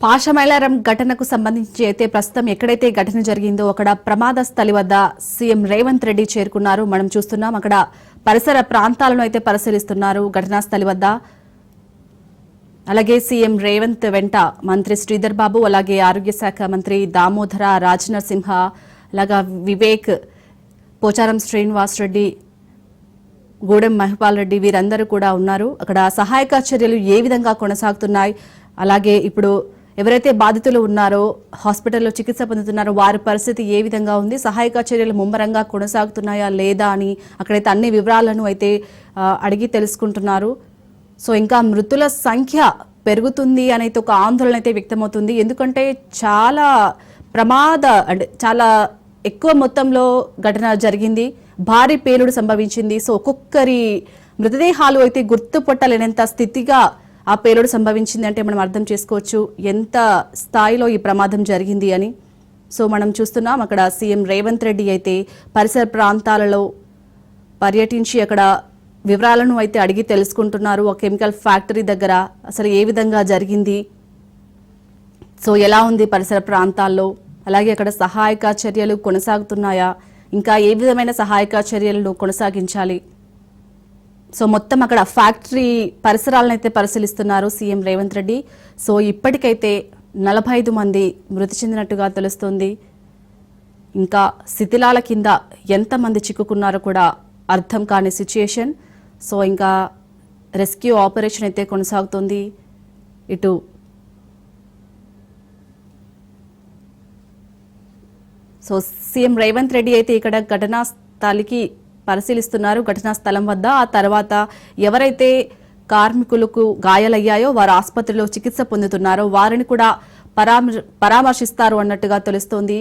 పాషమైలారం ఘటనకు సంబంధించి అయితే ప్రస్తుతం ఎక్కడైతే ఘటన జరిగిందో అక్కడ ప్రమాద స్థలి వద్ద సీఎం రేవంత్ రెడ్డి చేరుకున్నారు. మనం చూస్తున్నాం అక్కడ పరిసర ప్రాంతాలను అయితే పరిశీలిస్తున్నారు ఘటనా స్థలి వద్ద. అలాగే సీఎం రేవంత్ వెంట మంత్రి శ్రీధర్ బాబు అలాగే ఆరోగ్య శాఖ మంత్రి దామోదర రాజనరసింహ అలాగా వివేక్ పోచారం శ్రీనివాస్ రెడ్డి గూడెం మహిపాల్ రెడ్డి వీరందరూ కూడా ఉన్నారు. అక్కడ సహాయక చర్యలు ఏ విధంగా కొనసాగుతున్నాయి? అలాగే ఇప్పుడు ఎవరైతే బాధితులు ఉన్నారో హాస్పిటల్లో చికిత్స పొందుతున్నారో వారి పరిస్థితి ఏ విధంగా ఉంది సహాయక చర్యలు ముమ్మరంగా కొనసాగుతున్నాయా లేదా అని అక్కడైతే అన్ని వివరాలను అయితే అడిగి తెలుసుకుంటున్నారు. సో ఇంకా మృతుల సంఖ్య పెరుగుతుంది అనేది ఒక ఆందోళన అయితే వ్యక్తమవుతుంది. ఎందుకంటే చాలా ప్రమాద అంటే చాలా ఎక్కువ మొత్తంలో ఘటన జరిగింది. భారీ పేలుడు సంభవించింది. సో ఒక్కొక్కరి మృతదేహాలు అయితే గుర్తుపట్టలేనంత స్థితిగా ఆ పేలుడు సంభవించింది అంటే మనం అర్థం చేసుకోవచ్చు ఎంత స్థాయిలో ఈ ప్రమాదం జరిగింది అని. సో మనం చూస్తున్నాం అక్కడ సీఎం రేవంత్ రెడ్డి అయితే పరిసర ప్రాంతాలలో పర్యటించి అక్కడ వివరాలను అయితే అడిగి తెలుసుకుంటున్నారు. ఒక కెమికల్ ఫ్యాక్టరీ దగ్గర అసలు ఏ విధంగా జరిగింది? సో ఎలా ఉంది పరిసర ప్రాంతాల్లో? అలాగే అక్కడ సహాయక చర్యలు కొనసాగుతున్నాయా? ఇంకా ఏ విధమైన సహాయక చర్యలను కొనసాగించాలి? సో మొత్తం అక్కడ ఫ్యాక్టరీ పరిసరాలను అయితే పరిశీలిస్తున్నారు సీఎం రేవంత్ రెడ్డి. సో ఇప్పటికైతే నలభై ఐదు మంది మృతి చెందినట్టుగా తెలుస్తుంది. ఇంకా శిథిలాల కింద ఎంతమంది చిక్కుకున్నారో కూడా అర్థం కాని సిచ్యుయేషన్. సో ఇంకా రెస్క్యూ ఆపరేషన్ అయితే కొనసాగుతుంది. ఇటు సో సీఎం రేవంత్ రెడ్డి అయితే ఇక్కడ ఘటనా స్థలికి పరిశీలిస్తున్నారు ఘటనా స్థలం వద్ద. ఆ తర్వాత ఎవరైతే కార్మికులకు గాయాలయ్యాయో వారు ఆసుపత్రిలో చికిత్స పొందుతున్నారో వారిని కూడా పరామర్ పరామర్శిస్తారు అన్నట్టుగా తెలుస్తోంది.